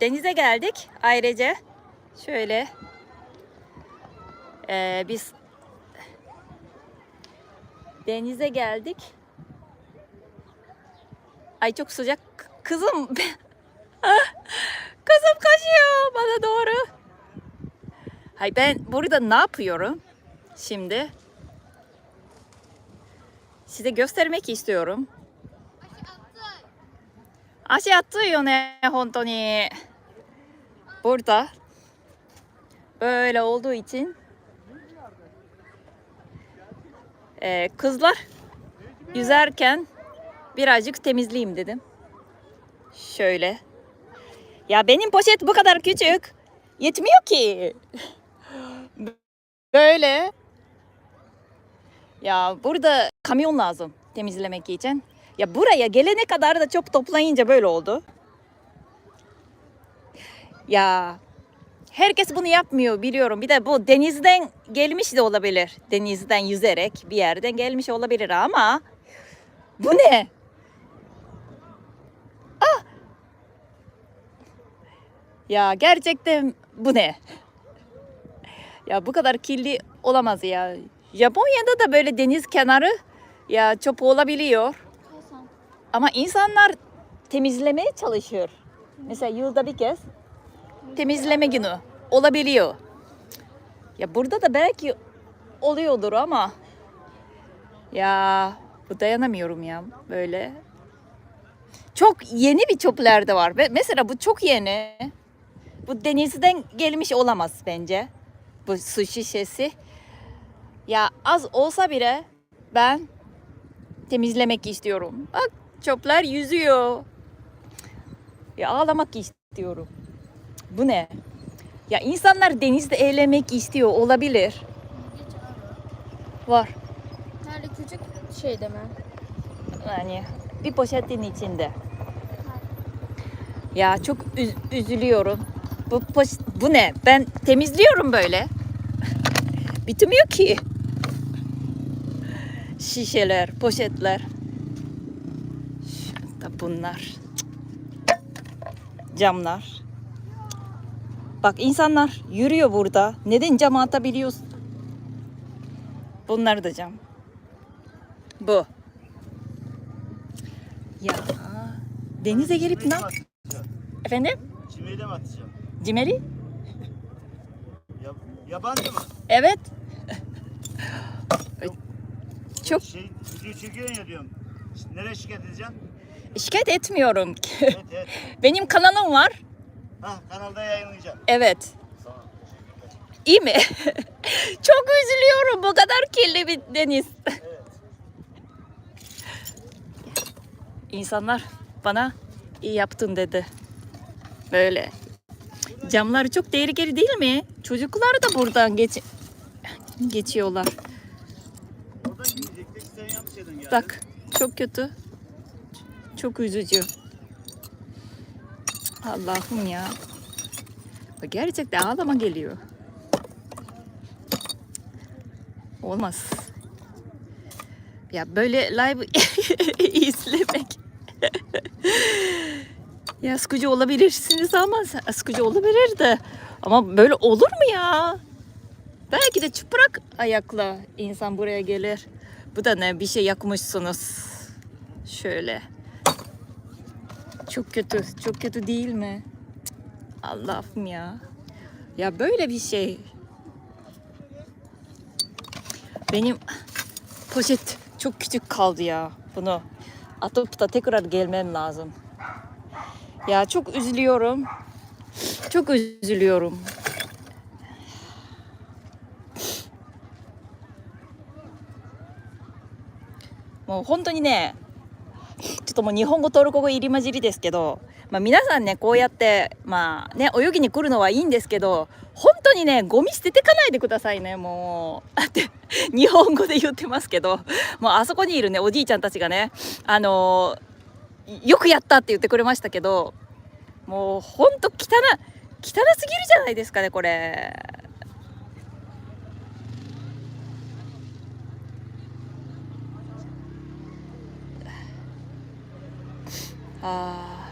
denize geldik ayrıca. Şöyle ee, biz denize geldik. Ay çok sıcak. Kızım Kızım kaçıyor bana doğru. Hay ben burada ne yapıyorum? Şimdi size göstermek istiyorum. 足熱いよね本当に burada böyle olduğu için eee, kızlar yüzerken birazcık temizleyeyim dedim. Şöyle. Ya benim poşet bu kadar küçük. Yetmiyor ki. Böyle. Ya burada kamyon lazım temizlemek için. Ya buraya gelene kadar da çöp toplayınca böyle oldu. Ya herkes bunu yapmıyor biliyorum. Bir de bu denizden gelmiş de olabilir. Denizden yüzerek bir yerden gelmiş olabilir ama bu ne? Ah! Ya gerçekten bu ne? Ya bu kadar kirli olamaz ya. Japonya'da da böyle deniz kenarı ya çöp olabiliyor. Ama insanlar temizlemeye çalışıyor. Mesela yılda bir kez temizleme günü olabiliyor. Ya burada da belki oluyordur ama ya bu dayanamıyorum ya böyle. Çok yeni bir çöpler de var. Mesela bu çok yeni. Bu denizden gelmiş olamaz bence. Bu su şişesi. Ya az olsa bile ben temizlemek istiyorum. Bak çöpler yüzüyor. Ya ağlamak istiyorum. Bu ne? Ya insanlar denizde eğlenmek istiyor olabilir. Var. Nerede küçük şey deme. Yani bir poşetin içinde. Ya çok üz- üzülüyorum. Bu poş- bu ne? Ben temizliyorum böyle. Bitmiyor ki. Şişeler, poşetler. Bunlar. Camlar. Bak insanlar yürüyor burada. Neden cama atabiliyorsun? Bunlar da cam. Bu. Ya denize gelip ne Efendim? Çimeyi de mi atacağım? Cimeri? Yab yabancı mı? Evet. Çok Şey, video çekiyorsun ya diyorum. Nereye şikayet edeceğim? Şikayet etmiyorum. Evet evet. Benim kanalım var. Hah kanalda yayınlayacağım. Evet. Tamam. İyi mi? Çok üzülüyorum bu kadar kirli bir deniz. Evet. İnsanlar bana iyi yaptın dedi. Böyle. Camlar çok tehlikeli değil mi? Çocuklar da buradan geç geçiyorlar. Oradan gidecektik sen yanlış yerden geldin. Bak çok kötü. Çok üzücü. Allah'ım ya. Bak, Gerçekten ağlama geliyor. Olmaz. Ya böyle live izlemek. ya sıkıcı olabilirsiniz ama sıkıcı olabilir de. Ama böyle olur mu ya? Belki de çıplak ayakla insan buraya gelir. Bu da ne? Bir şey yakmışsınız. Şöyle. Çok kötü. Çok kötü değil mi? Allah'ım ya. Ya böyle bir şey. Benim poşet çok küçük kaldı ya. Bunu atıp da tekrar gelmem lazım. Ya çok üzülüyorum. Çok üzülüyorum. Mu とも日本語トルコ語入り混じりですけど、まあ、皆さんねこうやってまあね泳ぎに来るのはいいんですけど本当にねゴミ捨ててかないでくださいねもうだ って日本語で言ってますけどもうあそこにいるねおじいちゃんたちがねあのーよくやったって言ってくれましたけどもうほんと汚汚すぎるじゃないですかねこれ。あ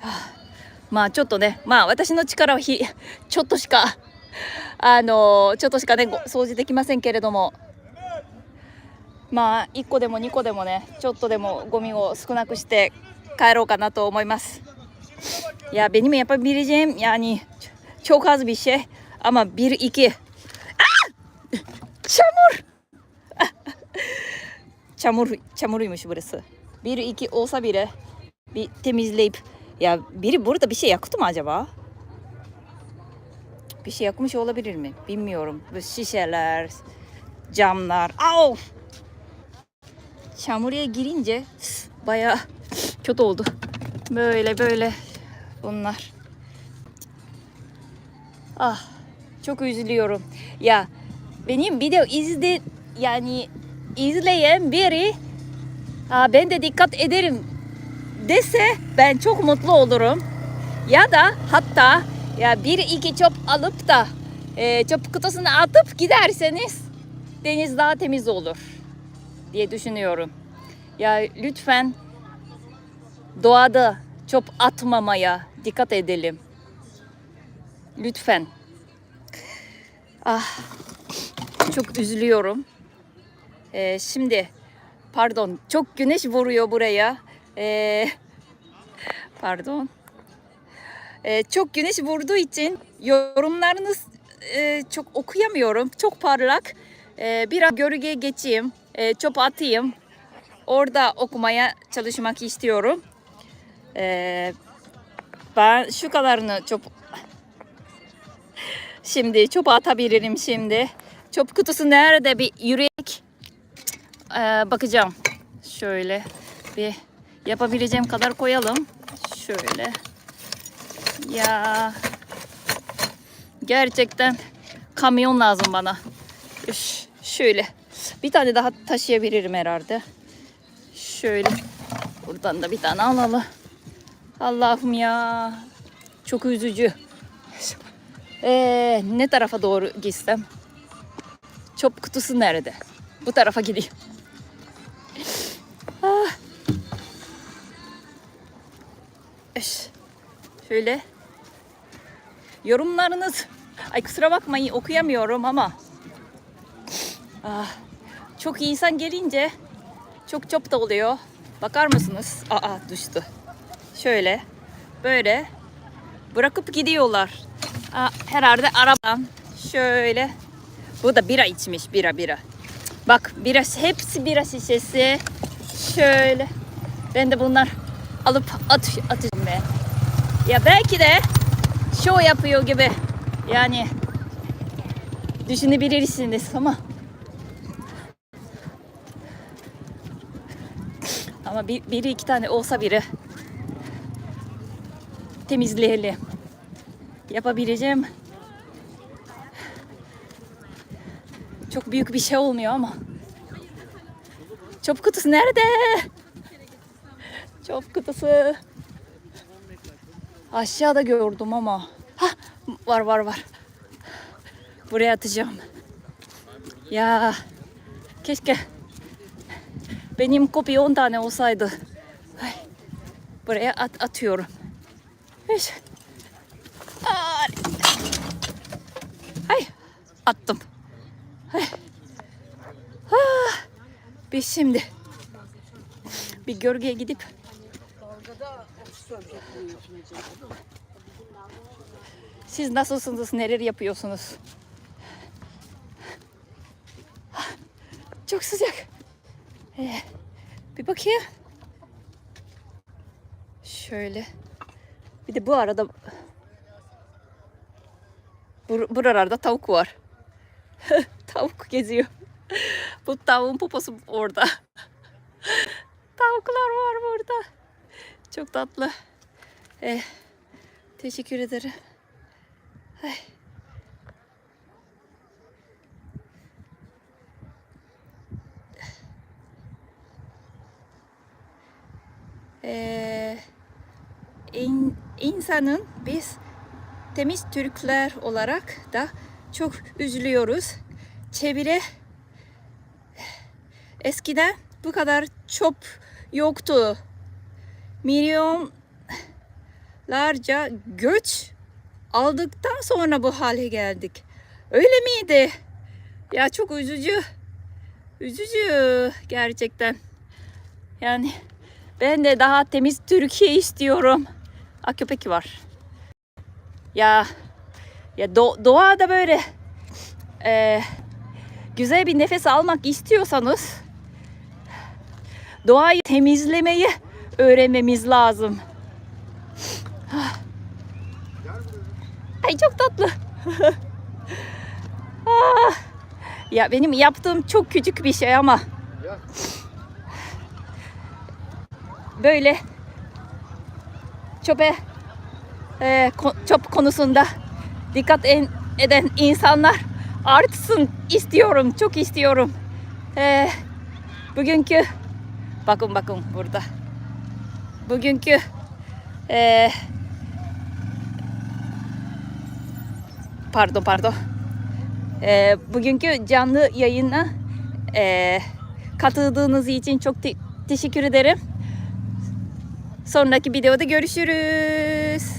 あまあちょっとねまあ私の力はひちょっとしかあのちょっとしかね掃除できませんけれども。まあ1個でも2個でもねちょっとでもゴミを少なくして帰ろうかなと思います。いやベニムやっぱりビリジェンやにチ Billie Jean, ja, nee, çamur çamuruymuş burası. Bir iki olsa bile bir temizleyip ya biri burada bir şey yaktı mı acaba? Bir şey yakmış olabilir mi? Bilmiyorum. Bu şişeler, camlar. Au! Çamuraya girince bayağı kötü oldu. Böyle böyle bunlar. Ah çok üzülüyorum. Ya benim video izle yani izleyen biri "Aa, ben de dikkat ederim dese ben çok mutlu olurum. Ya da hatta ya bir iki çöp alıp da e, çöp kutusuna atıp giderseniz deniz daha temiz olur diye düşünüyorum. Ya lütfen doğada çöp atmamaya dikkat edelim. Lütfen. Ah, çok üzülüyorum. Ee, şimdi, pardon, çok güneş vuruyor buraya. Ee, pardon. Ee, çok güneş vurduğu için yorumlarınız e, çok okuyamıyorum. Çok parlak. Ee, biraz gölgeye geçeyim, e, çöp atayım. Orada okumaya çalışmak istiyorum. Ee, ben şu kadarını çöp şimdi çöpe atabilirim şimdi. Çöp kutusu nerede bir yürek ee, bakacağım. Şöyle bir yapabileceğim kadar koyalım. Şöyle. Ya gerçekten kamyon lazım bana. Şöyle. Bir tane daha taşıyabilirim herhalde. Şöyle. Buradan da bir tane alalım. Allah'ım ya. Çok üzücü. Ee, ne tarafa doğru gitsem? Çöp kutusu nerede? Bu tarafa gideyim. Şöyle. Yorumlarınız. Ay kusura bakmayın okuyamıyorum ama. Ah, çok iyi insan gelince çok çöp de oluyor. Bakar mısınız? Aa düştü. Şöyle. Böyle. Bırakıp gidiyorlar. Aa, herhalde arabadan. Şöyle. Bu da bira içmiş. Bira bira. Bak bira hepsi bira şişesi. Şöyle. Ben de bunlar alıp at, atacağım ben. Ya belki de show yapıyor gibi. Yani düşünebilirsiniz ama ama bir, biri iki tane olsa biri temizleyelim. Yapabileceğim çok büyük bir şey olmuyor ama çöp kutusu nerede? Çöp kutusu. Aşağıda gördüm ama. Ha var var var. Buraya atacağım. Ya keşke benim kopya 10 tane olsaydı. Ay, buraya at atıyorum. Ay attım. Ay. Ah. Biz şimdi bir gölgeye gidip Siz nasılsınız? Neler yapıyorsunuz? Çok sıcak. Ee, bir bakayım. Şöyle. Bir de bu arada bur buralarda tavuk var. tavuk geziyor. bu tavuğun poposu orada. Tavuklar var burada. Çok tatlı. Ee, teşekkür ederim. Ay. Ee, in, insanın biz temiz Türkler olarak da çok üzülüyoruz. Çevire eskiden bu kadar çöp yoktu. Milyon yıllarca göç aldıktan sonra bu hale geldik. Öyle miydi? Ya çok üzücü. Üzücü gerçekten. Yani ben de daha temiz Türkiye istiyorum. Aa, köpek var. Ya ya do- doğada böyle e, güzel bir nefes almak istiyorsanız doğayı temizlemeyi öğrenmemiz lazım. Ay çok tatlı. Ah. ya benim yaptığım çok küçük bir şey ama böyle çöpe e, çöp konusunda dikkat en- eden insanlar artsın istiyorum, çok istiyorum. E, bugünkü bakın bakın burada. Bugünkü e, pardon pardon. E, bugünkü canlı yayına e, katıldığınız için çok te- teşekkür ederim. Sonraki videoda görüşürüz.